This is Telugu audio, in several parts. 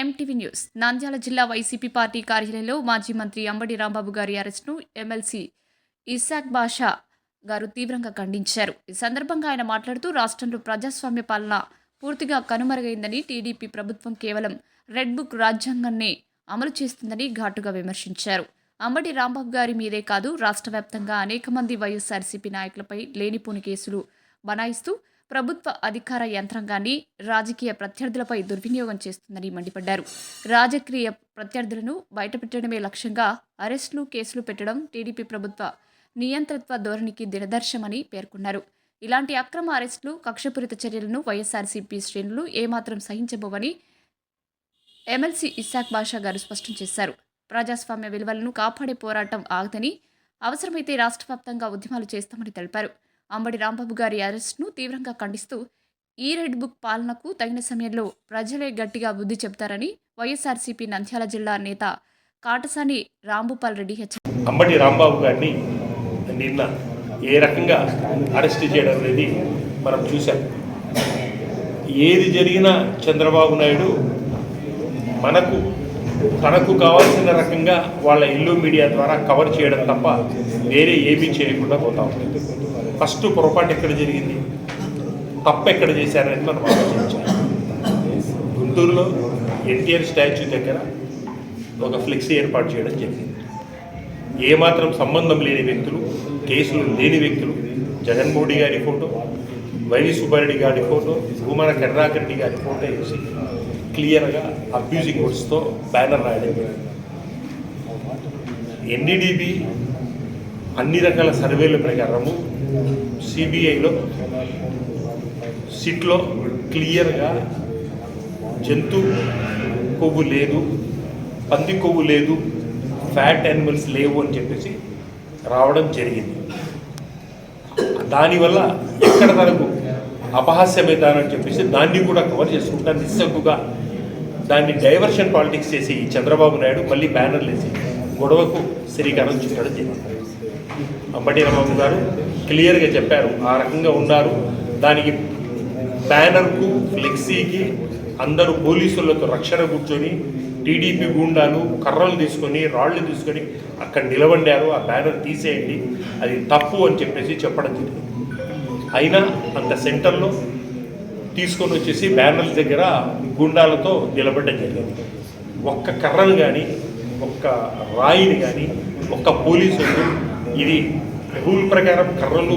MTV news. నంద్యాల జిల్లా వైసీపీ పార్టీ కార్యాలయంలో మాజీ మంత్రి అంబడి రాంబాబు గారి అరెస్టును ఎమ్మెల్సీ ఇసాక్ బాషా గారు తీవ్రంగా ఖండించారు. ఈ సందర్భంగా ఆయన మాట్లాడుతూ రాష్ట్రంలో ప్రజాస్వామ్య పాలన పూర్తిగా కనుమరుగైందని టీడీపీ ప్రభుత్వం కేవలం రెడ్ బుక్ రాజ్యాంగాన్ని అమలు చేస్తుందని ఘాటుగా విమర్శించారు. అంబడి రాంబాబు గారి మీదే కాదు రాష్ట్ర వ్యాప్తంగా అనేక మంది వైఎస్ఆర్సీపీ నాయకులపై లేనిపోని కేసులు బనాయిస్తూ ప్రభుత్వ అధికార యంత్రాంగాన్ని రాజకీయ ప్రత్యర్థులపై దుర్వినియోగం చేస్తుందని మండిపడ్డారు. రాజకీయ ప్రత్యర్థులను బయటపెట్టడమే లక్ష్యంగా అరెస్టులు కేసులు పెట్టడం టీడీపీ ప్రభుత్వ నియంతృత్వ ధోరణికి దినదర్శమని పేర్కొన్నారు. ఇలాంటి అక్రమ అరెస్టులు కక్షపూరిత చర్యలను వైఎస్ఆర్సీపీ శ్రేణులు ఏమాత్రం సహించబోవని ఎమ్మెల్సీ ఇస్సాక్ బాషా గారు స్పష్టం చేశారు. ప్రజాస్వామ్య విలువలను కాపాడే పోరాటం ఆగదని అవసరమైతే రాష్ట్ర వ్యాప్తంగా ఉద్యమాలు చేస్తామని తెలిపారు. అంబడి రాంబాబు గారి అరెస్ట్ను తీవ్రంగా ఖండిస్తూ ఈ రెడ్ బుక్ పాలనకు తగిన సమయంలో ప్రజలే గట్టిగా బుద్ధి చెబుతారని వైఎస్ఆర్సీపీ నంద్యాల జిల్లా నేత కాటసాని రాంభూపాల్ రెడ్డి హెచ్చరించారు అంబటి రాంబాబు గారిని నిన్న ఏ రకంగా అరెస్ట్ చేయడం అనేది మనం చూసాం ఏది జరిగినా చంద్రబాబు నాయుడు మనకు తనకు కావాల్సిన రకంగా వాళ్ళ ఇల్లు మీడియా ద్వారా కవర్ చేయడం తప్ప వేరే ఏమీ చేయకుండా పోతా ఉంటుంది ఫస్ట్ పొరపాటు ఎక్కడ జరిగింది? తప్పు ఎక్కడ చేశారని మనం ఆలోచించాలి. గుంటూరులో ఎన్టీఆర్ స్టాచ్యూ దగ్గర ఒక ఫ్లెక్సీ ఏర్పాటు చేయడం జరిగింది. ఏమాత్రం సంబంధం లేని వ్యక్తులు కేసులు లేని వ్యక్తులు జగన్మోహన్ గారి ఫోటో వైవి సుబ్బారెడ్డి గారి ఫోటో భూమన కరుణాకర్ రెడ్డి గారి ఫోటో వేసి క్లియర్గా అబ్యూజింగ్ వర్డ్స్తో బ్యానర్ రాయడం జరిగింది. ఎన్డీడీబీ అన్ని రకాల సర్వేల ప్రకారము సిబిఐలో సిట్లో క్లియర్గా జంతు కొవ్వు లేదు పంది కొవ్వు లేదు ఫ్యాట్ యానిమల్స్ లేవు అని చెప్పేసి రావడం జరిగింది. దానివల్ల ఎక్కడ తనకు అపహాస్యమవుతానని చెప్పేసి దాన్ని కూడా కవర్ చేసుకుంటా నిస్సగ్గుగా దాన్ని డైవర్షన్ పాలిటిక్స్ చేసి ఈ చంద్రబాబు నాయుడు మళ్ళీ బ్యానర్లు వేసి గొడవకు శ్రీకారం చుట్టడం జరిగింది. అంబటి రామబాబు గారు క్లియర్గా చెప్పారు. ఆ రకంగా ఉన్నారు. దానికి బ్యానర్కు ఫ్లెక్సీకి అందరూ పోలీసులతో రక్షణ కూర్చొని టీడీపీ గూండాలు కర్రలు తీసుకొని రాళ్ళు తీసుకొని అక్కడ నిలబడ్డారు. ఆ బ్యానర్ తీసేయండి. అది తప్పు అని చెప్పేసి చెప్పడం జరిగింది. అయినా అంత సెంటర్లో తీసుకొని వచ్చేసి బ్యానర్ల దగ్గర గుండాలతో నిలబడడం జరిగింది. ఒక్క కర్రను కానీ ఒక్క రాయిని కానీ ఒక్క పోలీసు ఇది రూల్ ప్రకారం కర్రలు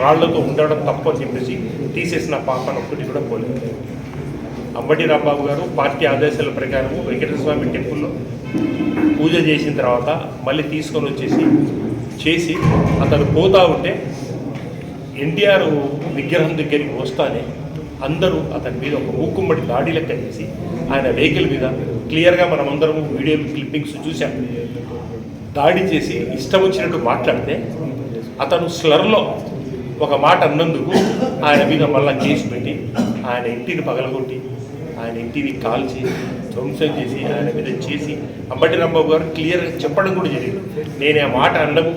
రాళ్ళతో ఉండడం తప్ప చెప్పేసి తీసేసిన పాపన ఒక్కటి కూడా పోలేదు. అంబటి రాంబాబు గారు పార్టీ ఆదేశాల ప్రకారం వెంకటేశ్వర స్వామి టెంపుల్లో పూజ చేసిన తర్వాత మళ్ళీ తీసుకొని వచ్చేసి చేసి అతను పోతా ఉంటే ఎన్టీఆర్ విగ్రహం దగ్గరికి వస్తానే అందరూ అతని మీద ఒక మూకుమ్మడి దాడి లెక్క చేసి ఆయన వెహికల్ మీద క్లియర్గా మనం అందరం వీడియో క్లిప్పింగ్స్ చూసాం దాడి చేసి ఇష్టం వచ్చినట్టు మాట్లాడితే అతను స్లర్లో ఒక మాట అన్నందుకు ఆయన మీద మళ్ళా కేసు పెట్టి ఆయన ఇంటిని పగలగొట్టి ఆయన ఇంటిని కాల్చి ధ్వంసం చేసి ఆయన మీద చేసి అంబటి రాంబాబు గారు క్లియర్గా చెప్పడం కూడా జరిగింది. నేను ఆ మాట అనడం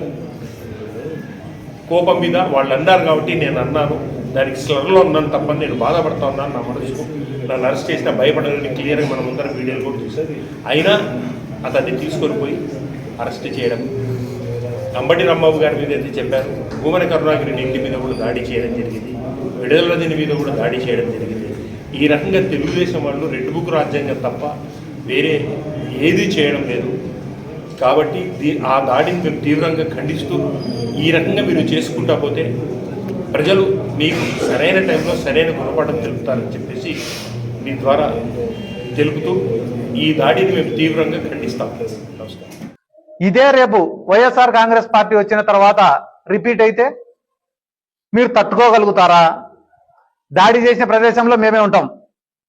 కోపం మీద వాళ్ళు అన్నారు కాబట్టి నేను అన్నాను. దానికి స్లర్లో ఉన్నాను తప్ప నేను బాధపడతా ఉన్నాను నా మనసుకు. నన్ను అరెస్ట్ చేసిన భయపడాలని క్లియర్గా మనం అందరం వీడియోలు కూడా చూసాం అయినా అతన్ని తీసుకొని పోయి అరెస్ట్ చేయడం. అంబటి రాంబాబు గారి మీద అయితే చెప్పారు? భూమన కరుణాకర్ ఇంటి మీద కూడా దాడి చేయడం జరిగింది. విడుదల దీని మీద కూడా దాడి చేయడం జరిగింది. ఈ రకంగా తెలుగుదేశం వాళ్ళు రెడ్ బుక్ రాజ్యాంగం తప్ప వేరే ఏది చేయడం లేదు. కాబట్టి దీ- ఆ దాడిని మేము తీవ్రంగా ఖండిస్తూ ఈ రకంగా మీరు చేసుకుంటా పోతే ప్రజలు మీకు సరైన టైంలో సరైన గుణపాఠం తెలుపుతారని చెప్పేసి మీ ద్వారా తెలుపుతూ ఈ దాడిని మేము తీవ్రంగా ఖండిస్తాం. నమస్కారం. ఇదే రేపు వైఎస్ఆర్ కాంగ్రెస్ పార్టీ వచ్చిన తర్వాత రిపీట్ అయితే మీరు తట్టుకోగలుగుతారా? దాడి చేసిన ప్రదేశంలో మేమే ఉంటాం.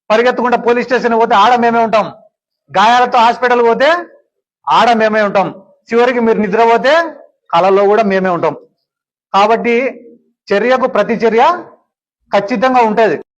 పరిగెత్తకుండా పోలీస్ స్టేషన్ పోతే ఆడ మేమే ఉంటాం. గాయాలతో హాస్పిటల్ పోతే ఆడ మేమే ఉంటాం. చివరికి మీరు నిద్రపోతే కళలో కూడా మేమే ఉంటాం. కాబట్టి చర్యకు ప్రతి చర్య ఖచ్చితంగా ఉంటుంది.